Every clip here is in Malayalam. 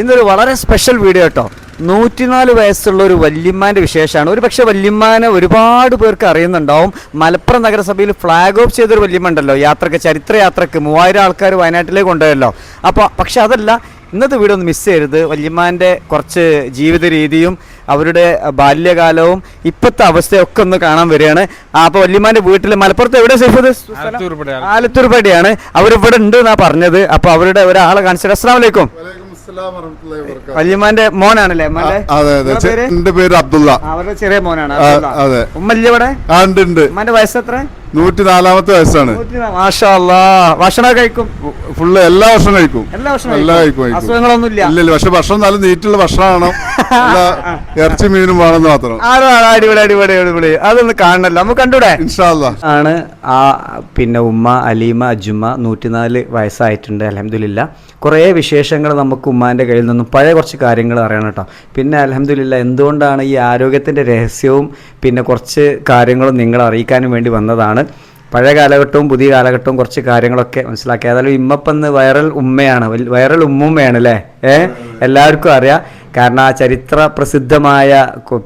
ഇന്നൊരു വളരെ സ്പെഷ്യൽ വീഡിയോ കേട്ടോ നൂറ്റിനാല് വയസ്സുള്ള ഒരു വല്യമ്മാന്റെ വിശേഷമാണ്. ഒരു പക്ഷേ വല്യമ്മാനെ ഒരുപാട് പേർക്ക് അറിയുന്നുണ്ടാവും. മലപ്പുറം നഗരസഭയിൽ ഫ്ലാഗ് ഓഫ് ചെയ്തൊരു വല്യമ്മ ഉണ്ടല്ലോ. യാത്രയ്ക്ക് ചരിത്ര യാത്രയ്ക്ക് മൂവായിരം ആൾക്കാർ വയനാട്ടിലേക്ക് കൊണ്ടുപോയല്ലോ. അപ്പോൾ പക്ഷെ അതല്ല ഇന്നത്തെ വീഡിയോ ഒന്ന് മിസ് ചെയ്യരുത്. വല്യമ്മാന്റെ കുറച്ച് ജീവിത രീതിയും അവരുടെ ബാല്യകാലവും ഇപ്പോഴത്തെ അവസ്ഥയൊക്കെ ഒന്ന് കാണാൻ വരികയാണ്. അപ്പോൾ വല്യമ്മാന്റെ വീട്ടിൽ മലപ്പുറത്ത് എവിടെ സേഫ് ആലത്തൂർപടിയാണ് ആലത്തൂർ പടിയാണ്. അവരിവിടെ ഉണ്ട് എന്നാ പറഞ്ഞത്. അപ്പോൾ അവരുടെ ഒരാളെ കാണിച്ചത് അസ്സാം വലൈക്കും വല്യമാന്റെ മോനാണല്ലേ അതെ അതെ. പേര്? എന്റെ പേര് അബ്ദുള്ള. അവരുടെ ചെറിയ മോനാണ്. അതെ. ഉമ്മല്ലേ ഇവിടെ? ഉണ്ട് ഉണ്ട്. ഉമ്മാന്റെ വയസ്സ് എത്ര നൂറ്റി നാലാമത്തെ വയസ്സാണ്. ഭക്ഷണം കഴിക്കും? ഫുള്ള് എല്ലാ വർഷവും കഴിക്കും. എല്ലാ വർഷവും എല്ലാ കഴിക്കും. ഇല്ലല്ലോ അസുഖങ്ങളൊന്നും ഇല്ല പക്ഷെ ഭക്ഷണം നല്ല നീറ്റുള്ള ഭക്ഷണമാണ്. ഇറച്ചി മീനും വേണമെന്ന് മാത്രം. അടിപൊളി അടിപൊളി അടിപൊളി. അതൊന്ന് കാണണല്ലോ. നമുക്ക് കണ്ടൂടെ ആണ്. ആ പിന്നെ ഉമ്മ അലീമ അജുമ്മ നൂറ്റിനാല് വയസ്സായിട്ടുണ്ട് അലഹമില്ല കുറേ വിശേഷങ്ങൾ നമുക്ക് ഉമ്മാന്റെ കയ്യിൽ നിന്നും പഴയ കുറച്ച് കാര്യങ്ങൾ അറിയണം കേട്ടോ. പിന്നെ അലഹമില്ല എന്തുകൊണ്ടാണ് ഈ ആരോഗ്യത്തിന്റെ രഹസ്യവും പിന്നെ കുറച്ച് കാര്യങ്ങളും നിങ്ങൾ അറിയിക്കാനും വേണ്ടി വന്നതാണ്? പഴയ കാലഘട്ടവും പുതിയ കാലഘട്ടവും കുറച്ച് കാര്യങ്ങളൊക്കെ മനസ്സിലാക്കി. ഏതായാലും ഇമ്മപ്പന്ന് വൈറൽ ഉമ്മയാണ്. വൈറൽ ഉമ്മുമ്മയാണ് അല്ലേ? ഏ? എല്ലാവർക്കും അറിയാം. കാരണം ആ ചരിത്ര പ്രസിദ്ധമായ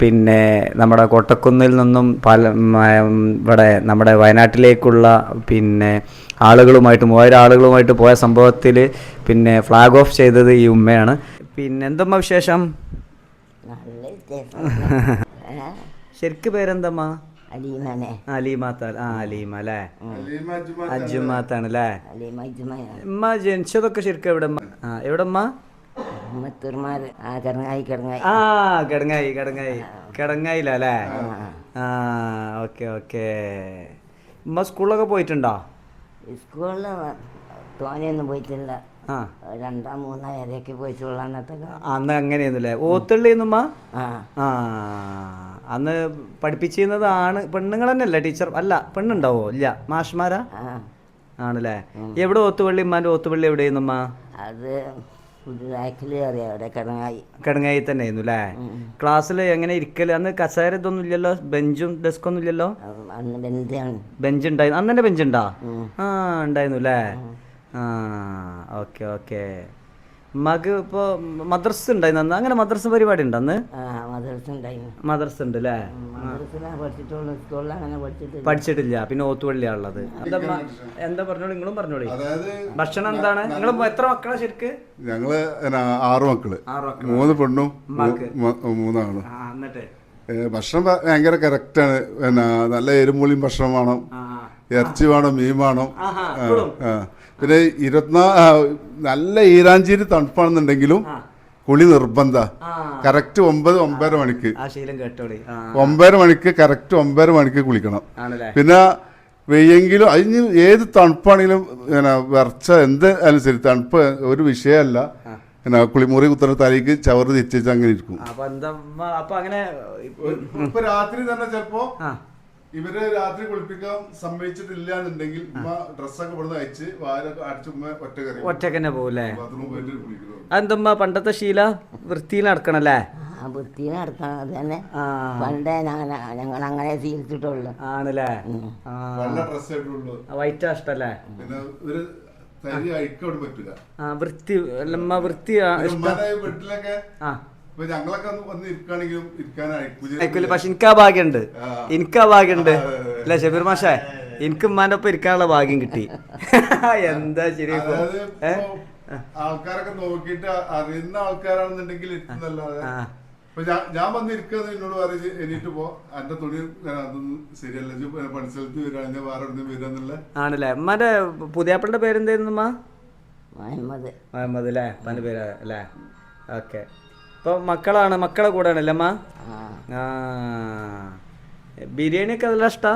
പിന്നെ നമ്മുടെ കോട്ടക്കുന്നിൽ നിന്നും പല ഇവിടെ നമ്മുടെ വയനാട്ടിലേക്കുള്ള പിന്നെ ആളുകളുമായിട്ട് മൂവായിരം ആളുകളുമായിട്ട് പോയ സംഭവത്തിൽ പിന്നെ ഫ്ലാഗ് ഓഫ് ചെയ്തത് ഈ ഉമ്മയാണ്. പിന്നെ എന്തമ്മ വിശേഷം. ശരിക്ക് പേരെന്തമ്മ? അലീമാത്ത ആ അലീമ അല്ലേ അജുമാത്താണ് അല്ലേ അലീമ ഇജുമയ ഉമ്മ ജനിച്ചതൊക്കെ ശരിക്കും എവിടെ? ആ എവിടെ ഉമ്മ? ആ കിടങ്ങായി കിടങ്ങായി. കിടങ്ങായില്ല അല്ലേ? ആ ഓക്കെ ഓക്കെ. ഉമ്മ സ്കൂളിലൊക്കെ പോയിട്ടുണ്ടോ? സ്കൂളിൽ തോനെയൊന്നും പോയിട്ടില്ല. രണ്ടാം മൂന്നാം വരെയൊക്കെ പോയിട്ടുള്ള അന്നത്തെ. അന്ന് അങ്ങനെയൊന്നുമില്ലേ ഓത്തുള്ളിന്നുമ്മ ആ. അന്ന് പഠിപ്പിച്ചിരുന്നത് ആണ് പെണ്ണുങ്ങൾ തന്നെയല്ലേ ടീച്ചർ? അല്ല പെണ്ണുണ്ടാവോ? ഇല്ല. മാഷ്മാരാ? ആണല്ലേ? എവിടെ ഓത്തുപള്ളി? ഉമ്മാന്റെ ഓത്തുപള്ളി എവിടെയെന്നുമ്മ അത് കിടങ്ങായി. തന്നെ ആയിരുന്നു അല്ലേ? ക്ലാസ്സിൽ എങ്ങനെ ഇരിക്കൽ? അന്ന് കസേര ഇതൊന്നും ഇല്ലല്ലോ? ബെഞ്ചും ഡെസ്കും ഡെസ്കൊന്നും ഇല്ലല്ലോ? ബെഞ്ച് ഉണ്ടായിരുന്നു അന്ന് ബെഞ്ച് ഉണ്ടാ ആ ഉണ്ടായിരുന്നു അല്ലേ? ആ ഓക്കെ ഓക്കെ. ഉമ്മാക്ക് ഇപ്പോ മദ്രസ ഉണ്ടായിരുന്നു അന്ന്? അങ്ങനെ മദ്രസ പരിപാടി ഉണ്ടെന്ന് ആ മദ്രസ ഉണ്ടായിരുന്നു. മദ്രസ ഉണ്ട് അല്ലേ പഠിച്ചിട്ടില്ല. പിന്നെ ഓത്തുപള്ളിയാ ഉള്ളത്. എന്താ എന്താ പറഞ്ഞോളൂ? നിങ്ങളും പറഞ്ഞോളി. അതായത് ഭക്ഷണം എന്താണ്? നിങ്ങൾ എത്ര മക്കളാ ശരിക്ക്? ഞങ്ങൾ ആറ് മക്കൾ. ആറ് മക്കൾ. മൂന്ന് പെണ്ണും മൂന്നാണ്. ഭക്ഷണം ഭയങ്കര കറക്റ്റാണ് ആണ്. നല്ല എരുമുളിയും ഭക്ഷണം വേണം. ഇറച്ചി വേണം മീൻ വേണം. പിന്നെ ഇരുപത്തിനാ നല്ല ഈരാഞ്ചേരി തണുപ്പാണെന്നുണ്ടെങ്കിലും കുളി നിർബന്ധ. കറക്റ്റ് ഒമ്പത് ഒമ്പര മണിക്ക്. ഒമ്പര മണിക്ക് കറക്റ്റ് ഒമ്പര മണിക്ക് കുളിക്കണം. പിന്നെ വെയ്യെങ്കിലും അതിന് ഏത് തണുപ്പാണെങ്കിലും പിന്നെ വിറച്ച എന്ത് അനുസരിച്ച് തണുപ്പ് ഒരു വിഷയമല്ല. പിന്നെ കുളിമുറി കുത്തുന്ന തലയ്ക്ക് ചവറ് തിരിച്ചു അങ്ങനെ ഇരിക്കും. അപ്പൊ അങ്ങനെ ഇപ്പൊ രാത്രി തന്നെ ചിലപ്പോ ഇവർ രാത്രി കുളിപ്പിക്കാൻ സമ്മതിച്ചിട്ടില്ല എന്നുണ്ടെങ്കിൽ ഉമ്മ ഡ്രസ്സൊക്കെ ഇവിടുന്ന് അയച്ച് വാരൊക്കെ അടിച്ച് ഉമ്മ ഒറ്റ കറി ഒറ്റക്കന്നെ പോകൂലേ ബാത്റൂമിൽ പോയിട്ട് കുളിക്കുന്നു അതെന്തമ്മ പണ്ടത്തെ ശീല? വൃത്തിയിൽ നടക്കണല്ലേ? ആ വൃത്തിയിൽ നടക്കണം അത് തന്നെ. പണ്ടേ ഞങ്ങൾ അങ്ങനെ ശീലിച്ചിട്ടുള്ളു. ആണല്ലേ? ആ. നല്ല ഡ്രസ്സ് ആയിട്ടുള്ളൂ. വൈറ്റ് ഇഷ്ടല്ലേ? പിന്നെ ഒരു തരി അയക്കോട് പറ്റില്ല. ആ വൃത്തി അല്ലമ്മ വൃത്തി ആ, പിന്നെ ഇഷ്ടം. വീട്ടിലൊക്കെ ആ. ഇപ്പൊ ഞങ്ങളൊക്കെ വന്ന് ഇരിക്കുകയാണെങ്കിലും ഇരിക്കാൻ അയക്കൂല. പക്ഷെ എനിക്ക് ആ. ഭാഗ്യമുണ്ട്. എനിക്ക് ആ ഭാഗ്യമുണ്ട് ഷബീർ മാഷേ? എനിക്ക് ഉമ്മാന്റെ ഒപ്പം ഇരിക്കാനുള്ള ഭാഗ്യം കിട്ടി. എന്താ ശരി ആൾക്കാരൊക്കെ നോക്കിയിട്ട് അറിയുന്ന ആൾക്കാരാണെന്നുണ്ടെങ്കിൽ. ഇപ്പൊ ഞാൻ വന്നിരിക്കുന്നത് വന്ന് ഇരിക്കുന്നത് എന്നോട് പറഞ്ഞു എണീറ്റ് പോ. എന്റെ തുണി ശരിയല്ല. പണിസ്ഥലത്ത് വരികയാണെങ്കിൽ വേറെ എവിടെ വരാന്നുള്ള ആണല്ലേ. ഉമ്മാന്റെ പുതിയാപ്പിളുടെ പേരെന്തായിരുന്നു ഉമ്മ മുഹമ്മദ്. മുഹമ്മദ് അല്ലേ ഉമ്മാന്റെ പേര് അല്ലേ ഓക്കെ. ഇപ്പൊ മക്കളാണ് മക്കളെ കൂടെയാണല്ലേ അമ്മ? ആ. ബിരിയാണി ഒക്കെ നല്ല ഇഷ്ടാ?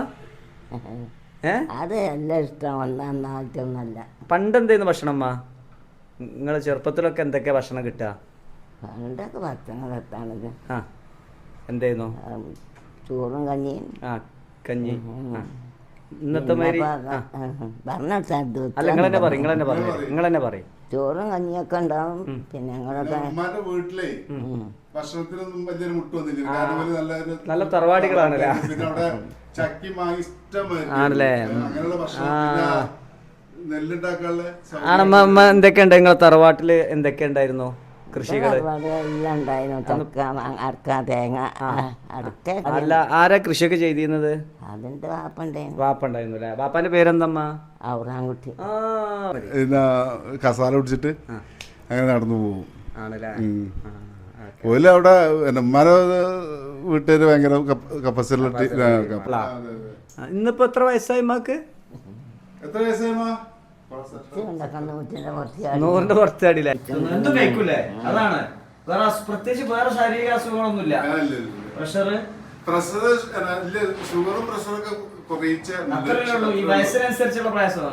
ഏ? അത് എല്ലാം ഇഷ്ടം ഒന്നാം നാളത്തൊന്നല്ല പണ്ട് എന്തായിരുന്നു ഭക്ഷണം അമ്മ? നിങ്ങൾ ചെറുപ്പത്തിലൊക്കെ എന്തൊക്കെ ഭക്ഷണം കിട്ടുക പണ്ടൊക്കെ ഭക്ഷണം എത്താണത് ആ. എന്തായിരുന്നു ചോറും കഞ്ഞിയും. ആ കഞ്ഞി. ആ. ഇന്നത്തെ മാതിരി ആ. പറഞ്ഞ അല്ല നിങ്ങൾ തന്നെ പറയും നിങ്ങൾ തന്നെ പറയും നിങ്ങൾ തന്നെ പറയും. ചോറും കഞ്ഞിയൊക്കെ ഉണ്ടാവും. പിന്നെ ഞങ്ങളൊക്കെ ഉമ്മാന്റെ വീട്ടിലെ ഭക്ഷണത്തിനൊന്നും വലിയൊരു മുട്ട് വന്നില്ല? കാരണം നല്ല നല്ല തറവാടികളാണല്ലേ? പിന്നെ അവിടെ ചക്കി മാങ്ങി ആണല്ലേ? അങ്ങനെയുള്ള ഭക്ഷണം. നെല്ലുണ്ടാക്കാനുള്ള എന്തൊക്കെ ഉണ്ട് നിങ്ങളെ തറവാട്ടിൽ എന്തൊക്കെ ഉണ്ടായിരുന്നു ഒരുപാട് എല്ലാം ഉണ്ടായിരുന്നു. ചക്ക അടക്ക തേങ്ങ അടക്ക അല്ല ആരാ കൃഷിയൊക്കെ ചെയ്തിരുന്നത്? അതിന്റെ വാപ്പുണ്ടായിരുന്നു വാപ്പ ഉണ്ടായിരുന്നു അല്ലേ? വാപ്പാന്റെ പേരെന്തമ്മ? ഔറാൻകുട്ടി കസാല പിടിച്ചിട്ട് അങ്ങനെ നടന്നു പോകും. ആണല്ലേ. ഓൽ അവിടെ ഉമ്മാരെ വീട്ടുകാർ ഭയങ്കര കപ്പാസിറ്റി ഇന്നിപ്പോ എത്ര വയസ്സായി മാക്ക് എത്ര വയസ്സായി ഉണ്ടാക്കാൻ നൂറ്റിന്റെ കുറച്ച് അടിയില്ല എന്തും കഴിക്കൂലേ? അതാണ്. വേറെ പ്രത്യേകിച്ച് വേറെ ശാരീരിക അസുഖങ്ങളൊന്നുമില്ല. പ്രഷർ പ്രഷർ ഷുഗറും പ്രഷറൊക്കെ കുറയിച്ച അത്രയേ ഉള്ളൂ. ഈ വയസ്സിനനുസരിച്ചുള്ള പ്രയാസം